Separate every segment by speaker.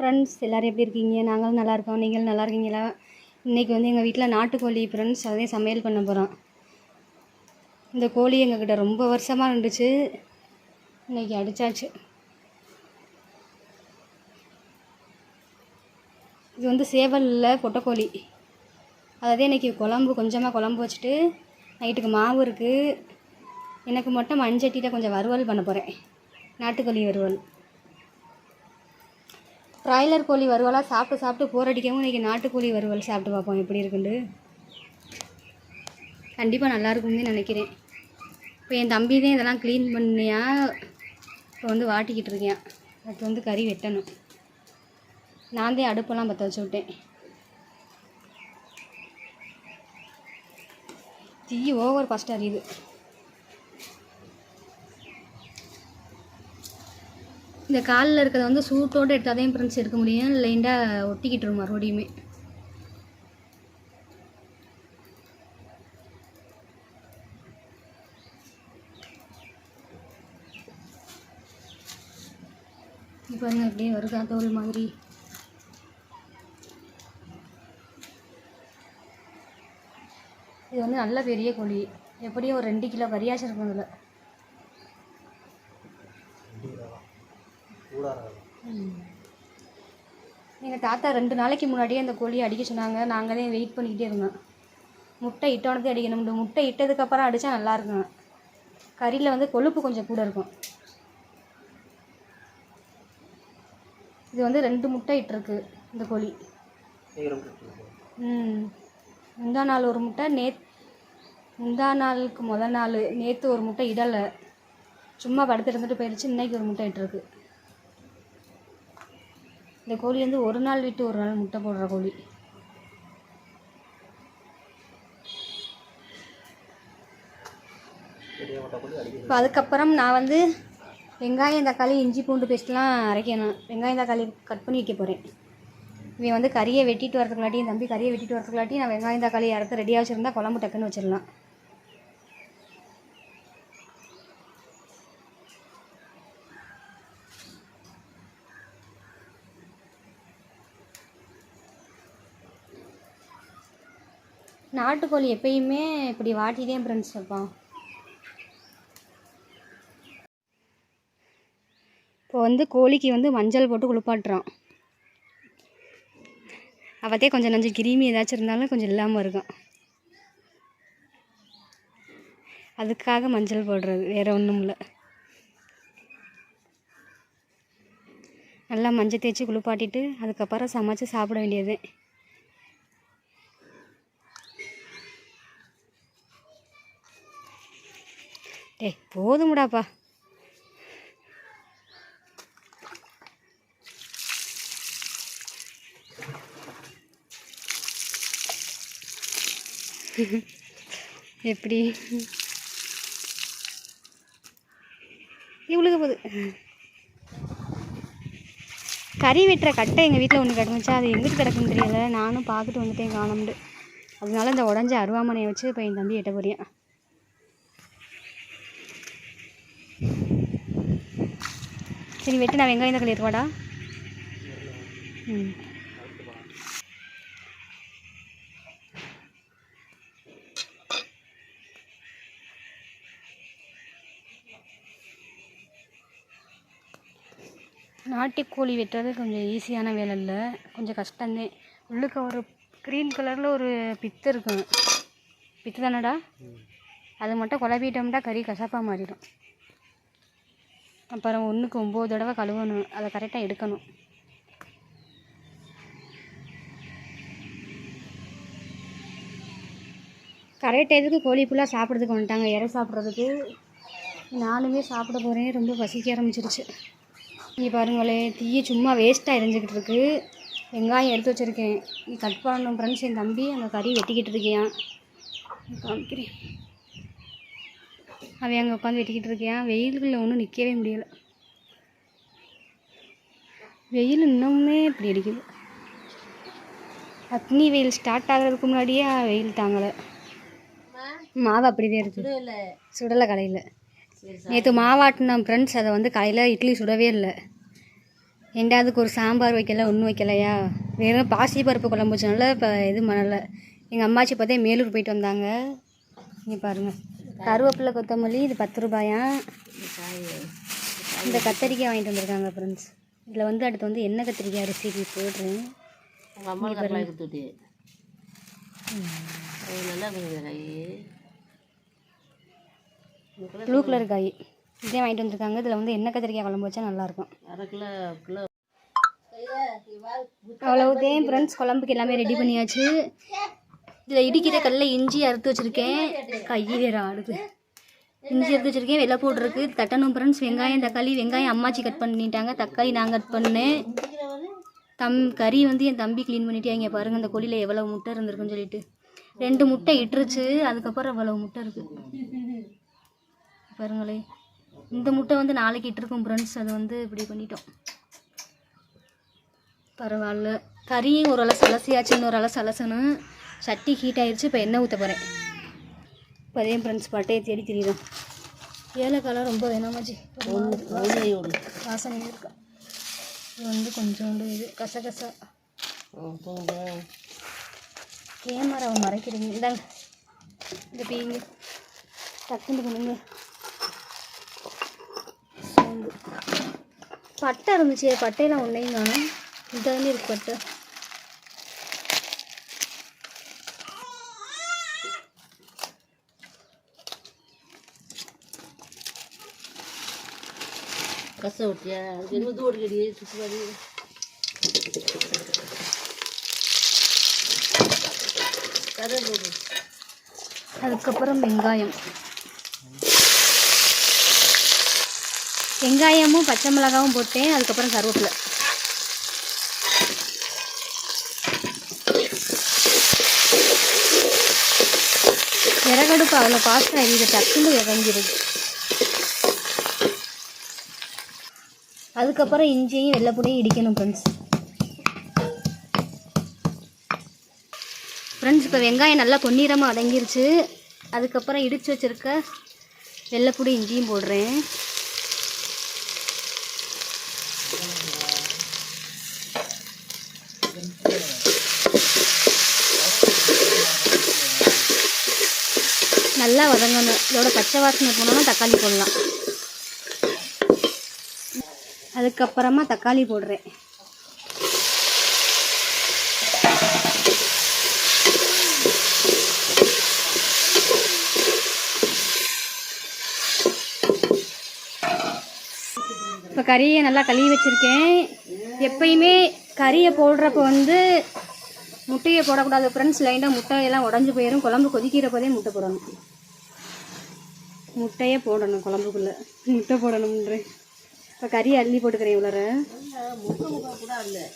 Speaker 1: Friends எல்லோரும் எப்படி இருக்கீங்க? நாங்களும் நல்லா இருக்கோம். நீங்களும் நல்லா இருக்கீங்களா? இன்றைக்கி வந்து எங்கள் வீட்டில் நாட்டுக்கோழி ஃப்ரெண்ட்ஸ் அதே சமையல் பண்ண போகிறோம் இந்த கோழி எங்கக்கிட்ட ரொம்ப வருஷமாக இருந்துச்சு. இன்றைக்கி அடித்தாச்சு இது வந்து சேவலில் பொட்டைக்கோழி அதாவது இன்றைக்கி குழம்பு கொஞ்சமாக குழம்பு வச்சுட்டு நைட்டுக்கு மாவு இருக்குது எனக்கு மட்டும் மண்சட்டியில் கொஞ்சம் வறுவல் பண்ண போகிறேன் நாட்டுக்கோழி வறுவல். ப்ராய்லர் கோழி வறுவலாக சாப்பிட்டு சாப்பிட்டு போர் அடிக்கவும் இன்றைக்கி நாட்டுக்கோழி வறுவல் சாப்பிட்டு பார்ப்போம் எப்படி இருக்குண்டு? கண்டிப்பாக நல்லாயிருக்கும்னு நினைக்கிறேன். இப்போ என் தம்பி தான் இதெல்லாம் க்ளீன் பண்ணியா? இப்போ வந்து வாட்டிக்கிட்டு இருக்கேன் அது வந்து கறி வெட்டணும். நான் தான் அடுப்பெல்லாம் பற்ற வச்சு விட்டேன். தீ ஓவர் ஃபஸ்ட் அறியுது இந்த காலில் இருக்கிறத வந்து சூட்டோடு எடுத்தால் ஃப்ரெண்ட்ஸ் எடுக்க முடியும். லைண்டாக ஒட்டிக்கிட்டுரும் மறுபடியுமே. இப்போ பாருங்க அப்படியே வருதா. தோல் மாதிரி. இது வந்து நல்ல பெரிய கோழி. எப்படியும் ஒரு ரெண்டு கிலோ கறியாச்சும் இருக்கும் இதில் எங்கள் தாத்தா ரெண்டு நாளைக்கு முன்னாடியே அந்த கோழியை அடிக்க சொன்னாங்க. நாங்களே வெயிட் பண்ணிக்கிட்டே இருந்தோம். முட்டை இட்டோனதே அடிக்கணும். முட்டை இட்டதுக்கப்புறம் அடித்தா நல்லா இருக்கும். கறியில் வந்து கொழுப்பு கொஞ்சம் கூட இருக்கும். இது வந்து ரெண்டு முட்டை இட்டிருக்கு இந்த கோழி. ம். முந்தா நாள் ஒரு முட்டை நேத் முந்தா நாளுக்கு முத நாள் நேற்று ஒரு முட்டை இடலை. சும்மா படுத்து இருந்துட்டு போயிடுச்சு இன்னைக்கு ஒரு முட்டை இட்டிருக்கு. இந்த கோழி வந்து ஒரு நாள் விட்டு ஒரு நாள் முட்டை போடுற கோழி. இப்போ அதுக்கப்புறம் நான் வந்து வெங்காயம் தக்காளி இஞ்சி பூண்டு பேஸ்ட்லாம் அரைக்கணும். வெங்காயம் தக்காளி கட் பண்ணி வைக்க போகிறேன் இவன் வந்து கறியை வெட்டிட்டு வரதுக்குள்ளாட்டி என் தம்பி கறியை வெட்டிட்டு வரதுக்குள்ளாட்டி நான் வெங்காயம் தக்காளி அரைக்க ரெடியாக வச்சுருந்தா குழம்பு டக்குன்னு வச்சிடலாம். நாட்டுக்கோழி எப்பயுமே இப்படி வாட்டிதான் தான் ஃப்ரெண்ட்ஸ் வைப்பான் இப்போ வந்து கோழிக்கு வந்து மஞ்சள் போட்டு குளிப்பாட்டுறான் அவத்தே கொஞ்சம் நஞ்சு கிருமி ஏதாச்சும் இருந்தாலும் கொஞ்சம் இல்லாமல் இருக்கும். அதுக்காக மஞ்சள் போடுறது வேறு ஒன்றும் இல்லை. நல்லா மஞ்சள் தேய்ச்சி குளிப்பாட்டிட்டு அதுக்கப்புறம் சமைச்சு சாப்பிட வேண்டியது. டேய் போதும்டாப்பா. எப்படி? இவ்வளோ போகுது. கறி வெட்டுற கட்டை எங்கள் வீட்டில் ஒன்று கிடந்துச்சு அது எங்கிட்டு கிடக்குன்னு தெரியல. நானும் பார்த்துட்டு வந்துட்டேன் காணும்னு அதனால இந்த உடஞ்ச அருவாமனையை வச்சு இப்போ என் தம்பி எட்ட போறியான். சரி வெட்டு நான் வெங்காயம் தக்காளி எடுத்துவாடா ம். நாட்டுக்கோழி வெட்டுறது கொஞ்சம் ஈஸியான வேலை இல்லை. கொஞ்சம் கஷ்டந்தேன் உள்ளுக்க ஒரு க்ரீன் கலரில் ஒரு பித்து இருக்கும். பித்து தானடா அது மட்டும் குழப்பிட்டோம்னா கறி கசப்பாக மாறிடும். அப்புறம் ஒன்றுக்கு ஒம்பது தடவை கழுவணும். அதை கரெக்டாக எடுக்கணும். கரெக்ட் டயத்துக்கு கோழி ஃபுல்லாக சாப்பிட்றதுக்கு வந்துட்டாங்க? இறை சாப்பிட்றதுக்கு. நானுமே சாப்பிட போகிறேன் ரொம்ப பசிக்க ஆரம்பிச்சிருச்சு. இங்கே பாருங்களே தீயை சும்மா வேஸ்ட்டாக எரிஞ்சிக்கிட்டு இருக்கு. வெங்காயம் எடுத்து வச்சுருக்கேன். நீ கட் பண்ணணும் ஃப்ரெண்ட்ஸ் என் தம்பி அந்த கறி வெட்டிக்கிட்டு இருக்கியான் காமிக்கிறேன். அவன் அங்கே உட்காந்து வெட்டிக்கிட்டு இருக்கியான் வெயில்களில் ஒன்றும் நிற்கவே முடியலை. வெயில் இன்னுமே இப்படி அடிக்குது. அக்னி வெயில் ஸ்டார்ட் ஆகிறதுக்கு முன்னாடியே வெயில் தாங்கலை. மாவு அப்படிதான் இருக்குது சுடலை. கலையில். நேற்று மாவாட்டின ஃப்ரெண்ட்ஸ் அதை வந்து காலையில் இட்லி சுடவே இல்லை. ரெண்டாவதுக்கு ஒரு சாம்பார் வைக்கல ஒன்றும் வைக்கலையா? வெறும் பாசி பருப்பு குழம்பு வச்சனால இப்போ இது பண்ணலை. எங்கள் அம்மாச்சி பார்த்தே மேலூர் போயிட்டு வந்தாங்க. இங்கே பாருங்கள் கருவேப்பிலை கொத்தமல்லி இது பத்து ரூபாயா? இந்த கத்தரிக்காய் வாங்கிட்டு வந்திருக்காங்க ஃப்ரெண்ட்ஸ் இதில் வந்து அடுத்து வந்து எண்ணெய் கத்திரிக்காய் ரெசிபி போடுறேன்? ப்ளூ கலர் காய். இதே வாங்கிட்டு வந்திருக்காங்க. இதில் வந்து எண்ணெய் கத்திரிக்காய் குழம்பு வச்சா நல்லாயிருக்கும்
Speaker 2: அரை கிலோ கிலோ.
Speaker 1: அவ்வளவுதான் ஃப்ரெண்ட்ஸ் குழம்புக்கு எல்லாமே ரெடி பண்ணியாச்சு. இதில் இடிக்கிற கல்ல இஞ்சி அறுத்து வச்சுருக்கேன். கை வேறு ஆடுது. இஞ்சி எடுத்து வச்சுருக்கேன். வெள்ளை போட்டிருக்கு தட்டணும் ஃப்ரெண்ட்ஸ் வெங்காயம் தக்காளி வெங்காயம் அம்மாச்சி கட் பண்ணிட்டாங்க. தக்காளி நான் கட் பண்ணேன். தம் கறி வந்து என் தம்பி க்ளீன் பண்ணிட்டாங்க பாருங்கள் அந்த கொடியில் எவ்வளோ முட்டை இருந்திருக்குன்னு சொல்லிட்டு. ரெண்டு முட்டை இட்டுருச்சு. அதுக்கப்புறம் எவ்வளோ முட்டை இருக்குது பாருங்களே. இந்த முட்டை வந்து நாளைக்கு இட்டுருக்கும் ஃப்ரெண்ட்ஸ் அது வந்து இப்படி பண்ணிட்டோம். பரவாயில்ல. கறியும் ஒரு அளவு சலசியாச்சு இன்னொரு அளவு சலசணும் சட்டி ஹீட் ஆயிடுச்சு இப்போ எண்ணெய் ஊற்ற போகிறேன் இப்போ அதே ஃப்ரெண்ட்ஸ் பட்டையை தேடி தெரியுதும் ஏலக்காய்லாம் ரொம்ப வேணாமாச்சு.
Speaker 2: ஒன்றே விடு
Speaker 1: வாசனை இருக்கா. இது வந்து கொஞ்சோண்டு இது கசகசா. கேமராவை மறைக்கிறீங்க. இந்தாங்க. இந்த பீங்க. டக்குன்னு பண்ணுங்க. சோம்பு. பட்டை இருந்துச்சு. பட்டையெல்லாம் ஒன்றையும் காணும். இந்த தானே இருக்கு பட்டை.
Speaker 2: கசை விட்டியா அதுக்கு என்ன தூடு கடி சுற்றி கதை போடு
Speaker 1: அதுக்கப்புறம் வெங்காயம் வெங்காயமும் பச்சை மிளகாவும் போட்டேன் அதுக்கப்புறம் கருவேப்பிலை விறகடுப்பு அவ்வளோ ஃபாஸ்ட்டாக எரியுது டக்குன்னு இறங்கிடுது அதுக்கப்புறம் இஞ்சியையும் வெள்ளைப்பூடையும் இடிக்கணும் ஃப்ரெண்ட்ஸ் ஃப்ரெண்ட்ஸ் இப்போ வெங்காயம் நல்லா பொன்னிறமாக அடங்கிருச்சு அதுக்கப்புறம் இடித்து வச்சுருக்க வெள்ளைப்பூடி இஞ்சியும் போடுறேன். நல்லா வதங்கணும். இதோட பச்சை வாசனை போனோன்னா தக்காளி போடலாம். அதுக்கப்புறமா தக்காளி போடுறேன். இப்போ கறியை நல்லா கழுவி வச்சுருக்கேன். எப்பயுமே கறியை போடுறப்ப வந்து முட்டையை போடக்கூடாது ஃப்ரெண்ட்ஸ் லைனாக முட்டையெல்லாம் உடஞ்சி போயிடும் குழம்பு கொதிக்கிறப்பதே முட்டை போடணும். முட்டையே போடணும் குழம்புக்குள்ளே. முட்டை போடணும்ன்றேன். இப்போ கறி அள்ளி போட்டுக்கிறேன் இவ்வளோ
Speaker 2: முட்டை முட்டை கூட இல்லை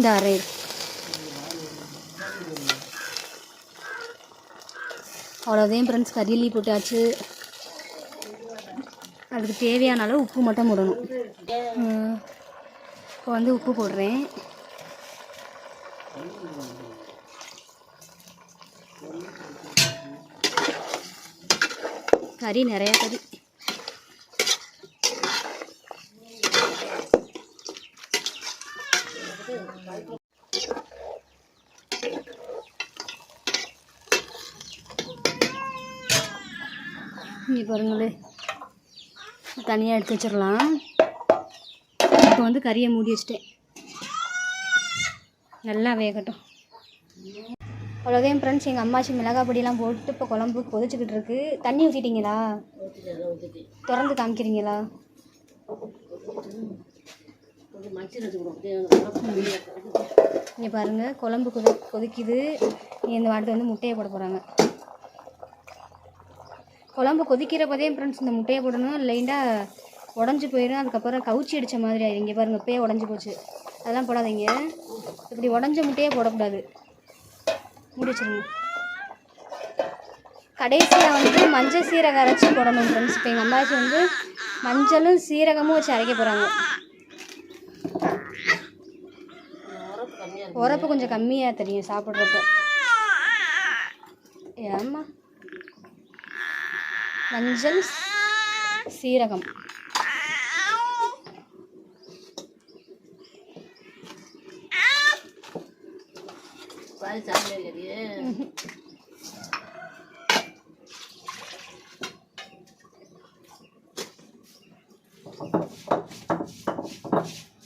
Speaker 1: இந்த அவ்வளோதையும் ஃப்ரெண்ட்ஸ் கறியல்லி போட்டாச்சு. அதுக்கு தேவையான அளவு உப்பு மட்டும் போடணும். இப்போ வந்து உப்பு போடுறேன். கறி நிறையா கறி. இங்கே பாருங்களே. தனியாக எடுத்து வச்சிடலாம் இப்போ வந்து கறியை மூடி வச்சிட்டேன். நல்லா வேகட்டும். அவ்வளோதான் ஃப்ரெண்ட்ஸ் எங்கள் அம்மாச்சி மிளகா பொடியெல்லாம் போட்டு இப்போ குழம்பு கொதிச்சுக்கிட்டு இருக்கு. தண்ணி ஊற்றிட்டீங்களா திறந்து காமிக்கிறீங்களா? இங்கே பாருங்கள் குழம்பு கொதி கொதிக்குது. இந்த வாட்டி வந்து முட்டையை போட போகிறாங்க குழம்பு கொதிக்கிறப்பதே ஃப்ரெண்ட்ஸ் இந்த முட்டையை போடணும். லைண்டாக உடஞ்சி போயிடும் அதுக்கப்புறம் கவுச்சி அடித்த மாதிரி ஆயிடும் இங்கே பாருங்கள் இப்போயே உடஞ்சி போச்சு. அதெல்லாம் போடாதீங்க. இப்படி உடஞ்ச முட்டையே போடக்கூடாது. மூடி வச்சிருங்க. கடைசியாக வந்து மஞ்சள் சீரகம் அரைச்சி போடணும் ஃப்ரெண்ட்ஸ் இப்போ எங்கள் அம்மாச்சி வந்து மஞ்சளும் சீரகமும் வச்சு அரைக்க போகிறாங்க
Speaker 2: உரப்பு
Speaker 1: உரப்பு கொஞ்சம் கம்மியாக தெரியும் சாப்பிட்றப்ப. ஏம்மா மஞ்சள் சீரகம்.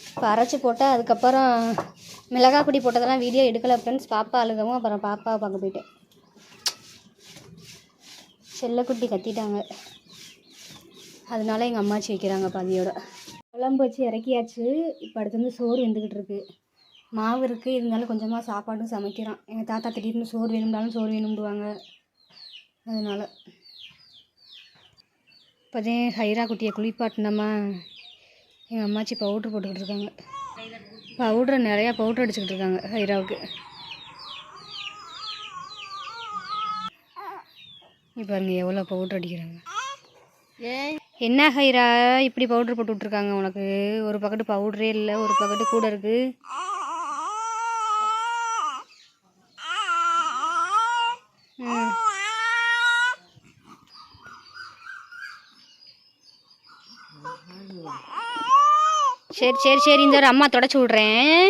Speaker 1: இப்போ அரைச்சி போட்டால் அதுக்கப்புறம் மிளகாய் பொடி போட்டதெல்லாம் வீடியோ எடுக்கலை ஃப்ரெண்ட்ஸ் பாப்பா அழுகவும். அப்புறம் பாப்பாவை பார்க்க போயிட்டேன். செல்லக்குட்டி கத்திட்டாங்க. அதனால எங்கள் அம்மாச்சி வைக்கிறாங்க பாதியோட. குழம்பு வச்சு இறக்கியாச்சு. இப்போ அடுத்து வந்து சோறு வெந்துக்கிட்டு இருக்கு. மாவு இருக்குது இருந்தாலும் கொஞ்சமாக சாப்பாடும் சமைக்கிறான். எங்கள் தாத்தா திடீர்னு சோறு வேணும்னாலும் சோறு வேணும்டுவாங்க. அதனால. இப்போதே ஹைரா குட்டியை குளிப்பாட்டினோமா. எங்கள் அம்மாச்சி பவுட்ரு போட்டுக்கிட்டு இருக்காங்க. பவுட்ரு நிறையா பவுட்ரு அடிச்சுக்கிட்டு இருக்காங்க ஹைராவுக்கு. இப்போ பாருங்க எவ்வளோ பவுட்ரு அடிக்கிறாங்க. என்ன ஹைரா இப்படி பவுட்ரு போட்டு விட்ருக்காங்க உனக்கு? ஒரு பக்கெட்டு பவுட்ரே இல்லை ஒரு பக்கெட்டு கூட இருக்குது சரி சரி சரி இந்த ஒரு அம்மா தொடச்சி விட்றேன்.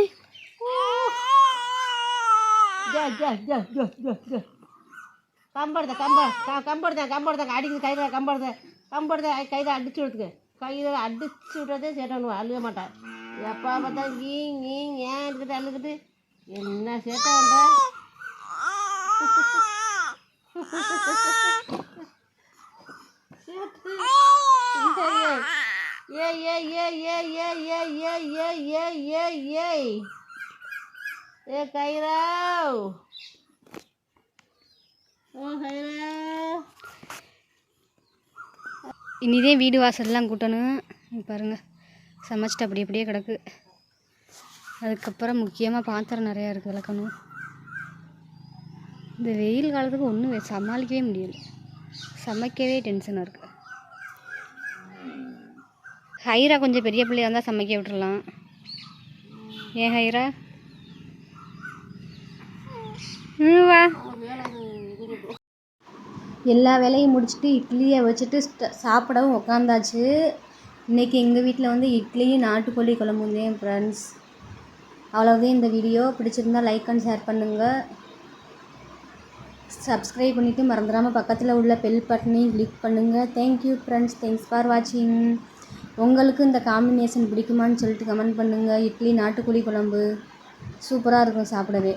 Speaker 2: கம்படுத கம்ப கம்படுத கம்படுத அடிக்குது கையில் கம்படுத கம்படுத கையில் அடிச்சு விடுத்துக்கு கையில் அடிச்சு விட்டதே சேட்டவனுவா அழுக மாட்டேன் எப்போ பார்த்தா கீ நீ ஏன் எடுத்துட்டு அழுகிட்டு என்ன சேட்டை வந்த ஏ ஏ ஏ ஏ ஏ ஏ ஏ ஏ ஏ ஏ ஏ ஏ கைராவ்
Speaker 1: இனிதே வீடு வாசல்லாம் கூட்டணும் பாருங்கள் சமைச்சிட்டு அப்படி அப்படியே கிடக்கு. அதுக்கப்புறம் முக்கியமாக பாத்திரம் நிறையா இருக்குது விளக்கணும். இந்த வெயில் காலத்துக்கு ஒன்றும் சமாளிக்கவே முடியல. சமைக்கவே டென்ஷனாக இருக்குது ஹைரா கொஞ்சம் பெரிய பிள்ளையாக இருந்தால் சமைக்க விட்டுடலாம் ஏன் ஹைரா? ம் வா. எல்லா வேலையும் முடிச்சுட்டு இட்லியை வச்சுட்டு ஸ்ட- சாப்பிடவும் உக்காந்தாச்சு. இன்றைக்கி எங்கள் வீட்டில் வந்து இட்லியும் நாட்டுக்கோழி குழம்பும் தான் ஃப்ரெண்ட்ஸ் அவ்வளோதான் இந்த வீடியோ பிடிச்சிருந்தா லைக் அண்ட் ஷேர் பண்ணுங்கள் சப்ஸ்கிரைப் பண்ணிவிட்டு மறந்துடாமல் பக்கத்தில் உள்ள பெல் பட்டனையும் கிளிக் பண்ணுங்கள் தேங்க்யூ ஃப்ரெண்ட்ஸ் தேங்க்ஸ் ஃபார் வாட்சிங் உங்களுக்கு இந்த காம்பினேஷன் பிடிக்குமான்னு சொல்லிட்டு கமெண்ட் பண்ணுங்கள் இட்லி நாட்டுக்கோழி குழம்பு சூப்பராக இருக்கும் சாப்பிடவே.